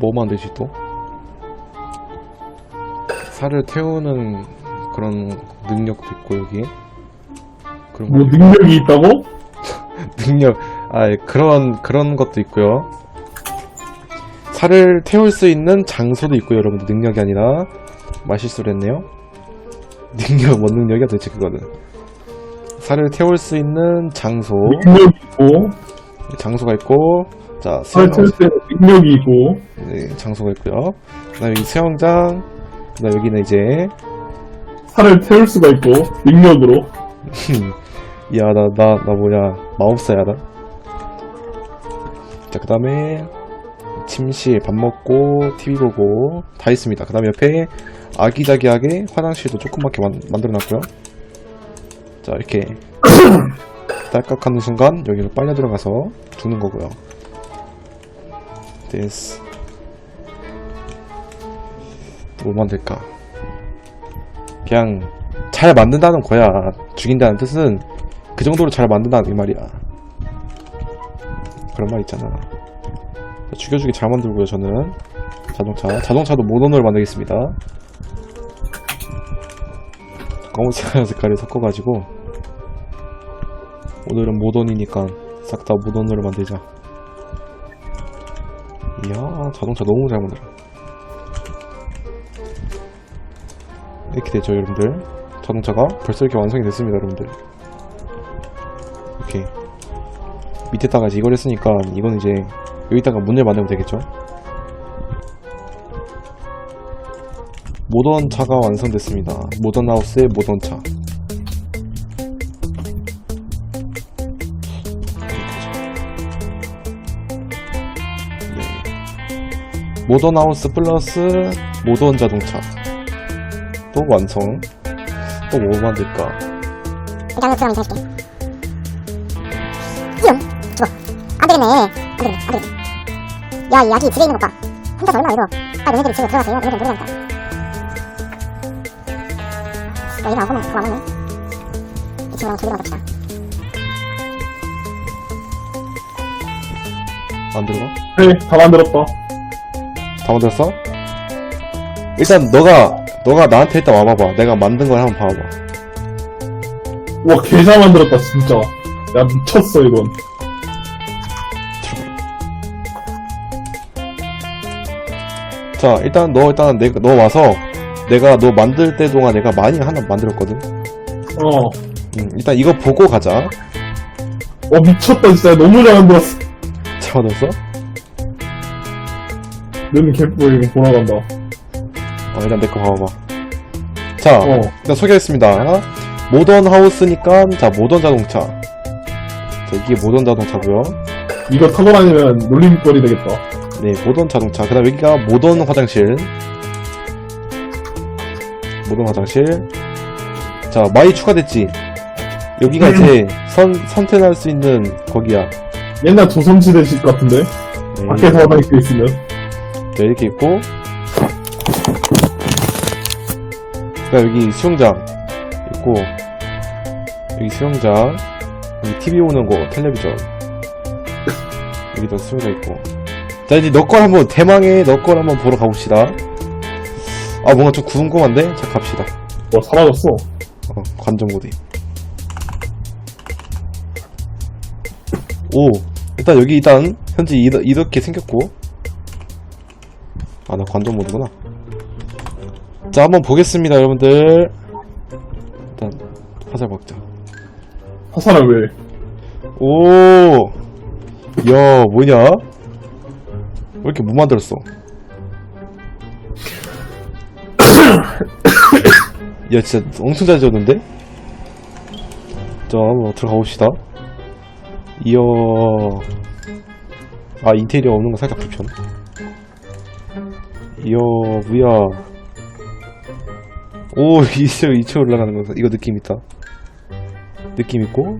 뭐 만들지 또? 살을 태우는 그런 능력도 있고 여기 그런 거뭐 능력이 있다고? 능력 아 예, 그런 그런 것도 있고요. 살을 태울 수 있는 장소도 있고요, 여러분들 능력이 아니라 말실수를 했네요. 능력 뭔 능력이야 도대체 그거는? 살을 태울 수 있는 장소 능력이 있고 장소가 있고 자살 수영 텔때 능력이 있고 네, 장소가 있고요. 그 다음 여기 수영장 그 다음 여기는 이제 살을 태울 수가 있고 능력으로 야, 나, 나, 나 뭐냐. 마법사야, 나. 자, 그 다음에, 침실, 밥 먹고, TV 보고, 다 있습니다. 그 다음에 옆에 아기자기하게 화장실도 조그맣게 만, 만들어놨고요. 자, 이렇게. 딸깍하는 순간, 여기로 빨려 들어가서 죽는 거고요. 됐어. 뭐 만들까? 그냥, 잘 만든다는 거야. 죽인다는 뜻은 그 정도로 잘 만든다는 이 말이야. 그런 말 있잖아. 죽여주기 잘 만들고요, 저는. 자동차. 자동차도 모던으로 만들겠습니다. 검은색 색깔을 섞어가지고. 오늘은 모던이니까 싹 다 모던으로 만들자. 자동차 너무 잘 만들어. 이렇게 되죠, 여러분들. 자동차가 벌써 이렇게 완성이 됐습니다, 여러분들. 이렇게 밑에다가 이걸 했으니까 이건 이제 여기다가 문을 만들면 되겠죠 모던 차가 완성됐습니다 모던 하우스의 모던 차 모던 하우스 플러스 모던 자동차 또 완성 또 뭐 만들까 일단 들어가면 해줄게. 이용 죽어. 안 되겠네. 안 되겠네. 안 되겠네. 야, 이 약이 집에 있는 것 봐. 혼자서 얼마나 외로워. 빨리 너네들이 집에 들어가서 얘네들 노래하니까. 야, 얘는 아무거나 그거 안 하네. 이 친구랑 둘이 만듭시다. 만들어? 그래 다 만들었다 다 만들었어? 일단 너가 너가 나한테 일단 와봐봐. 내가 만든 걸 한번 봐봐. 와 개잘 만들었다 진짜 야 미쳤어 이건 자, 일단 너 일단 내가 너 와서 내가 너 만들 때 동안 내가 많이 하나 만들었거든. 어 음, 일단 이거 보고 가자. 와 미쳤다 진짜 너무 잘 만들었어 잘 만들었어? 너는 개뿔 보러간다 어, 일단 내 거 봐봐. 자, 어 일단 소개했습니다. 모던 하우스니까 자 모던 자동차. 자, 이게 모던 자동차고요. 이거 타고 다니면 놀림거리 되겠다 네, 모던 자동차. 그 다음 여기가 모던 화장실. 모던 화장실. 자, 많이 추가됐지. 여기가 이제 선 선택할 수 있는 거기야. 옛날 조선시대 식 같은데 네, 밖에서 있고 있으면 네, 이렇게 있고. 그다음 여기 수영장 있고. 여기 수영장. 여기 TV 오는 거 텔레비전. 여기도 수영장 있고. 자 이제 너걸 한번 대망의 너걸 한번 보러 가봅시다. 아 뭔가 좀 궁금한데? 자 갑시다. 와 사라졌어 어, 관전 모드. 오, 일단 여기 일단 현재 이렇게 생겼고. 아, 나 관전 모드구나. 자, 한번 보겠습니다, 여러분들. 일단 화살 박자. 화살을 왜 오, 야, 뭐냐? 왜 이렇게 못 만들었어? 야, 진짜 엄청 잘 지었는데? 자, 한번 들어가 봅시다. 이야. 아, 인테리어 없는 거 살짝 불편. 이야, 뭐야. 오, 2층, 2층 올라가는 거, 이거 느낌 있다. 느낌 있고,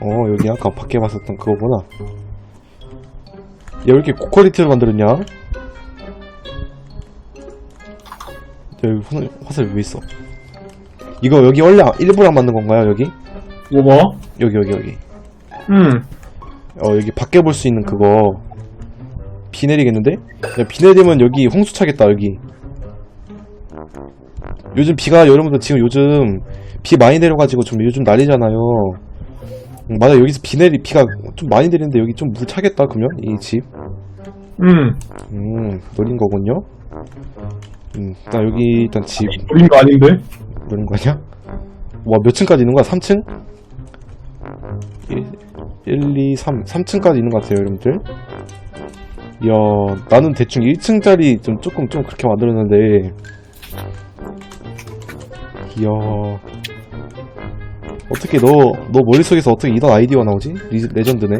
어 여기 아까 밖에 봤었던 그거구나 야왜 이렇게 고퀄리티로 만들었냐 야 여기 화살, 화살 왜 있어 이거 여기 원래 일부러 안 만든 건가요 여기? 이거 봐 여기 여기 여기 음. 어 여기 밖에 볼 수 있는 그거 비 내리겠는데? 야, 비 내리면 여기 홍수 차겠다, 여기. 요즘 비가, 여러분들 지금 요즘 비 많이 내려가지고 좀 요즘 난리잖아요. 음, 맞아, 여기서 비 내리, 비가 좀 많이 내리는데 여기 좀 물 차겠다, 그러면? 이 집. 음, 음, 노린 거군요. 음, 일단 여기 일단 집 우린 거 아닌데? 노린 거 아니야? 와, 몇 층까지 있는 거야? 3층? 1, 1 2, 3, 3층까지 있는 것 같아요, 여러분들. 이야, 나는 대충 1층짜리 좀 조금 좀 그렇게 만들었는데, 이야, 어떻게 너, 너 머릿속에서 어떻게 이런 아이디어가 나오지? 리, 레전드네.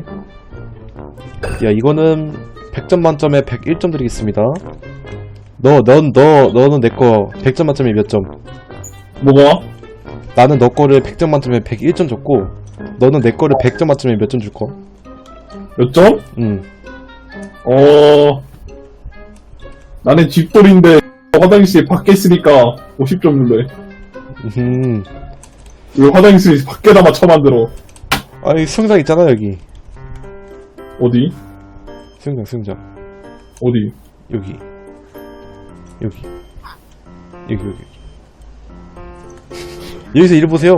야, 이거는 100점 만점에 101점 드리겠습니다. 너, 넌, 너, 너 는 내 거 100점 만점에 몇 점? 뭐가? 나는 너 거를 100점 만점에 101점 줬고, 너는 내 거를 100점 만점에 몇 점 줄 거? 몇 점? 응. 어, 나는 집돌인데 화장실 밖에 있으니까 50점 줄래. 음. 왜 화장실 밖에다 맞춰 만들어? 아이, 수영장 있잖아, 여기. 어디? 수영장, 수영장. 어디? 여기. 여기. 여기, 여기. 여기서 일 보세요.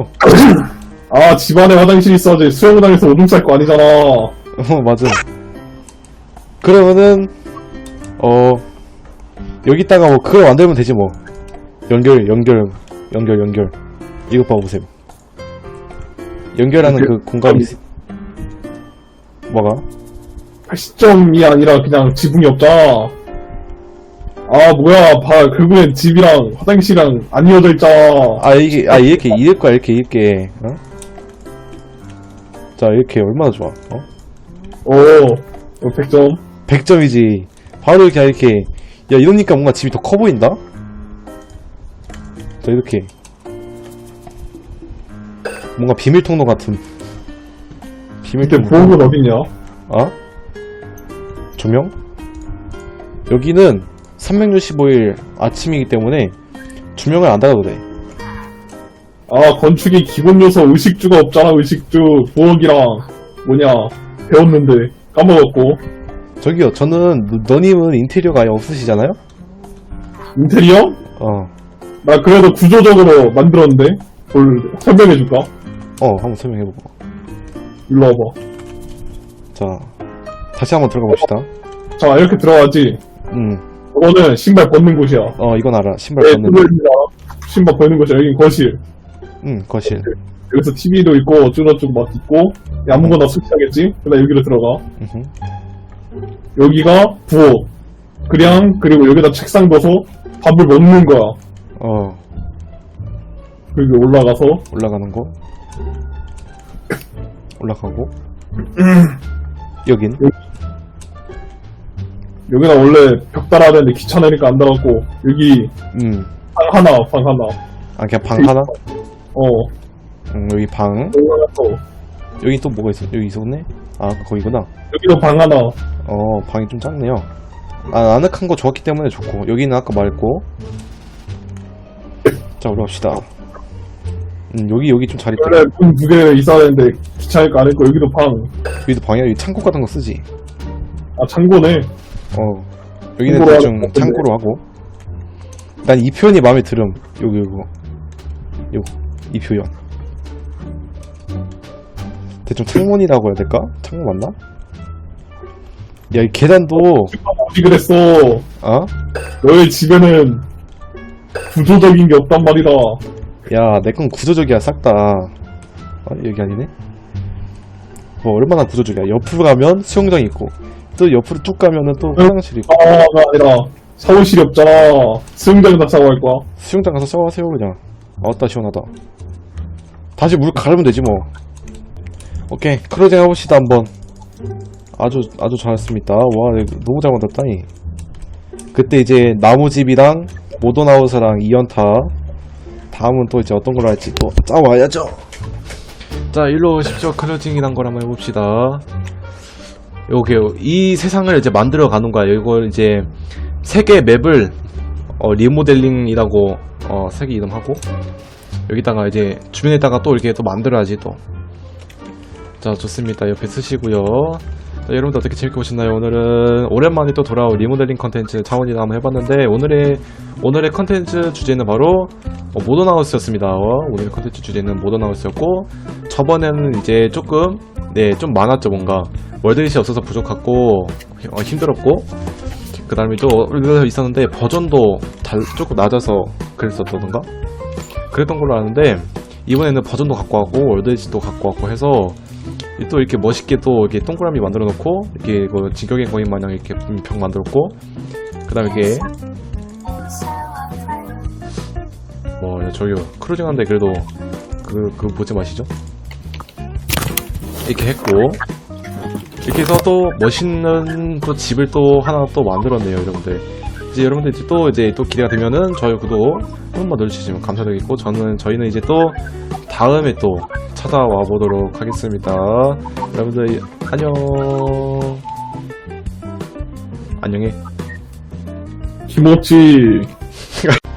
아, 집안에 화장실 있어야지 수영장에서 오줌 쌀 거 아니잖아. 어, 맞아. 그러면은, 어, 여기다가 뭐, 그걸 만들면 되지, 뭐. 연결, 연결, 연결, 연결. 이것 봐보세요. 연결하는 그 공간이, 있... 뭐가? 80점이 아니라 그냥 지붕이 없잖아. 아, 뭐야, 봐. 결국엔 집이랑 화장실이랑 안 이어져 있잖아. 아, 이게, 아, 이렇게, 이을 거야, 이렇게, 이렇게, 어? 자, 이렇게, 얼마나 좋아, 어? 오, 100점. 100점이지. 바로 이렇게, 이렇게. 야, 이러니까 뭔가 집이 더 커 보인다? 자, 이렇게. 뭔가 비밀 통로 같은. 비밀 이때 통로. 부엌은 어딨냐? 아? 조명? 여기는 365일 아침이기 때문에 조명을 안 닫아도 돼. 아, 건축의 기본 요소 의식주가 없잖아, 의식주. 부엌이랑, 뭐냐, 배웠는데, 까먹었고. 저기요, 저는, 너- 너님은 인테리어가 아예 없으시잖아요? 인테리어? 어. 나 그래도 구조적으로 만들었는데? 뭘 설명해줄까? 어, 한번 설명해보고. 일로 와봐. 자, 다시 한번 들어가 봅시다. 자, 이렇게 들어가지. 음, 이거는 신발 벗는 곳이야. 어, 이건 알아. 신발 네, 벗는. 뚜껑입니다. 신발 벗는 곳이야. 여긴 거실. 응, 거실. 여기서 TV도 있고, 어쩌고저쩌고 막 있고, 아무거나 설치하겠지? 그 다음 여기로 들어가. 음흠. 여기가 부엌. 그냥, 그리고 여기다 책상 둬서 밥을 먹는 거야. 어, 그리고 올라가서, 올라가는 거. 올라가고. 여긴. 여기가 원래 벽 달아야 되는데 귀찮으니까 안 달았고, 여기 음. 방 하나, 방 하나. 아, 그냥 방 하나? 어, 음, 여기 방. 올라가서, 여기 또 뭐가 있어? 여기 있었네? 아, 거기구나. 여기도 방 하나. 어, 방이 좀 작네요. 아, 아늑한 거 좋았기 때문에 좋고. 여기는 아까 말했고. 자, 올라갑시다. 음, 여기, 여기 좀잘 있다. 원래 문두개 있어야 되는데 귀찮으니까 안 했고, 여기도 방. 여기도 방이야. 여기 창고 같은 거 쓰지. 아, 창고네. 어. 여기는 창고로 대충 창고로 하고. 난 이 표현이 마음에 들음. 요거, 요거. 요, 이 표현. 대충 창문이라고 해야 될까? 창문 맞나? 야, 이 계단도, 어디 그랬어. 아? 너의 집에는 구조적인 게 없단 말이다. 야, 내 건 구조적이야, 싹 다. 아, 여기 아니네? 뭐, 얼마나 구조적이야. 옆으로 가면 수영장 있고, 또 옆으로 쭉 가면은 또 화장실 있고, 아가 아니라 샤워실이 없잖아. 수영장에다 샤워할 거야. 수영장 가서 샤워하세요, 그냥. 아따, 시원하다. 다시 물 가르면 되지, 뭐. 오케이, 크로징 해봅시다, 한번. 아주, 아주 잘했습니다. 와, 너무 잘 만들었다니. 그때 이제 나무집이랑 모던하우스랑 이연타. 다음은 또 이제 어떤 걸로 할지 또 짜와야죠. 자, 일로 오십시오. 클로징이란 걸 한번 해봅시다. 요게요. 이 세상을 이제 만들어 가는 거야. 이걸 이제 세개 맵을 어, 리모델링이라고 어, 세개 이름하고 여기다가 이제 주변에다가 또 이렇게 또 만들어야지 또. 자, 좋습니다. 옆에 쓰시고요. 자, 여러분들 어떻게 재밌게 보셨나요? 오늘은 오랜만에 또 돌아온 리모델링 컨텐츠 차원이나 한번 해봤는데 오늘의 오늘의 컨텐츠 주제는 바로 어, 모던하우스였습니다. 어, 오늘의 컨텐츠 주제는 모던하우스였고 저번에는 이제 조금 네좀 많았죠 뭔가 월드릿이 없어서 부족했고 어, 힘들었고 그 다음에 또 이거 있었는데 버전도 달, 조금 낮아서 그랬었던가 그랬던 걸로 아는데 이번에는 버전도 갖고 왔고 월드릿도 갖고 왔고 해서 또 이렇게 멋있게 또 이렇게 동그라미 만들어 놓고 이렇게 그 진격의 거인 마냥 이렇게 벽 만들었고 그 다음에 이게 뭐 저기 크루징한데 그래도 그, 그 뭐지 마시죠? 이렇게 했고 이렇게 해서 또 멋있는 또 집을 또 하나 또 만들었네요 여러분들 이제 여러분들 이제 또 이제 또 기대가 되면은 저희 구독 한 번만 눌러주시면 감사드리겠고 저는 저희는 이제 또 다음에 또 찾아와 보도록 하겠습니다. 여러분들 안녕. 안녕해. 김오찌